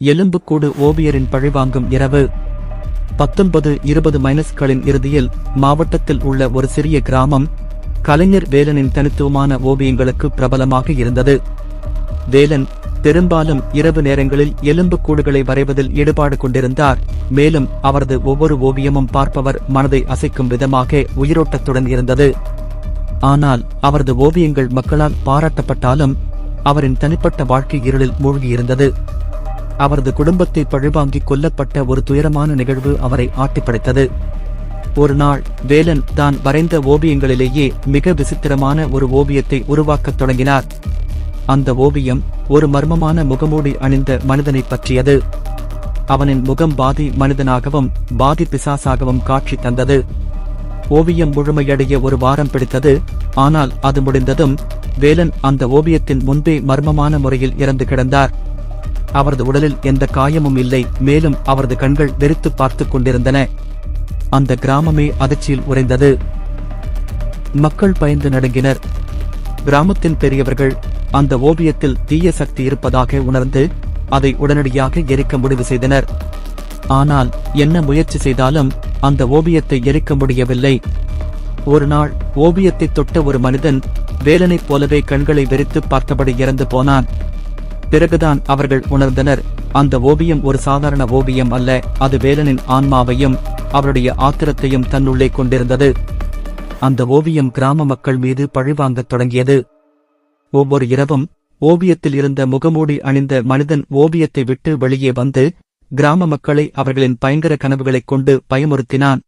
எலும்புக்கூடு ஓவியரின் பழிவாங்கும் இரவு. பத்தொன்பது இருபது மைனஸ்களின் இறுதியில் மாவட்டத்தில் உள்ள ஒரு சிறிய கிராமம் கலைஞர் வேலனின் தனித்துவமான ஓவியங்களுக்கு பிரபலமாக இருந்தது. வேலன் பெரும்பாலும் இரவு நேரங்களில் எலும்புக்கூடுகளை வரைவதில் ஈடுபாடு கொண்டிருந்தார். மேலும் அவரது ஒவ்வொரு ஓவியமும் பார்ப்பவர் மனதை அசைக்கும் விதமாக உயிரோட்டத்துடன் இருந்தது. ஆனால் அவரது ஓவியங்கள் மக்களால் பாராட்டப்பட்டாலும் அவரின் தனிப்பட்ட வாழ்க்கை இருளில் மூழ்கியிருந்தது. அவரது குடும்பத்தை பழிவாங்கி கொல்லப்பட்ட ஒரு துயரமான நிகழ்வு அவரை ஆட்டிப்படைத்தது ஒரு நாள் வேலன் தான் வரைந்த ஓவியங்களிலேயே மிக விசித்திரமான ஒரு ஓவியத்தை உருவாக்கத் தொடங்கினார். அந்த ஓவியம் ஒரு மர்மமான முகமூடி அணிந்த மனிதனைப் பற்றியது. அவனின் முகம் பாதி மனிதனாகவும் பாதி பிசாசாகவும் காட்சி தந்தது. ஓவியம் முழுமையடைய ஒரு வாரம் பிடித்தது ஆனால் அது முடிந்ததும் வேலன் அந்த ஓவியத்தின் முன்பே மர்மமான முறையில் இறந்து கிடந்தார். அவரது உடலில் எந்த காயமும் இல்லை மேலும் அவரது கண்கள் வெறித்து பார்த்துக் கொண்டிருந்தன. அந்த கிராமமே அதிர்ச்சியில் உறைந்தது. மக்கள் பயந்து நடுங்கினர். கிராமத்தின் பெரியவர்கள் அந்த ஓவியத்தில் தீய சக்தி இருப்பதாக உணர்ந்து அதை உடனடியாக எரிக்க முடிவு செய்தனர். ஆனால் என்ன முயற்சி செய்தாலும் அந்த ஓவியத்தை எரிக்க முடியவில்லை. ஒரு நாள் ஓவியத்தை தொட்ட ஒரு மனிதன் வேலனைப் போலவே கண்களை வெறித்து பார்த்தபடி இறந்து போனான். பிறகுதான் அவர்கள் உணர்ந்தனர். அந்த ஓவியம் ஒரு சாதாரண ஓவியம் அல்ல. அது வேலனின் ஆன்மாவையும் அவருடைய ஆத்திரத்தையும் தன்னுள்ளே கொண்டிருந்தது. அந்த ஓவியம் கிராம மக்கள் மீது பழிவாங்கத் தொடங்கியது. ஒவ்வொரு இரவும் ஓவியத்தில் இருந்த முகமூடி அணிந்த மனிதன் ஓவியத்தை விட்டு வெளியே வந்து கிராம மக்களை அவர்களின் பயங்கர கனவுகளைக் கொண்டு பயமுறுத்தினான்.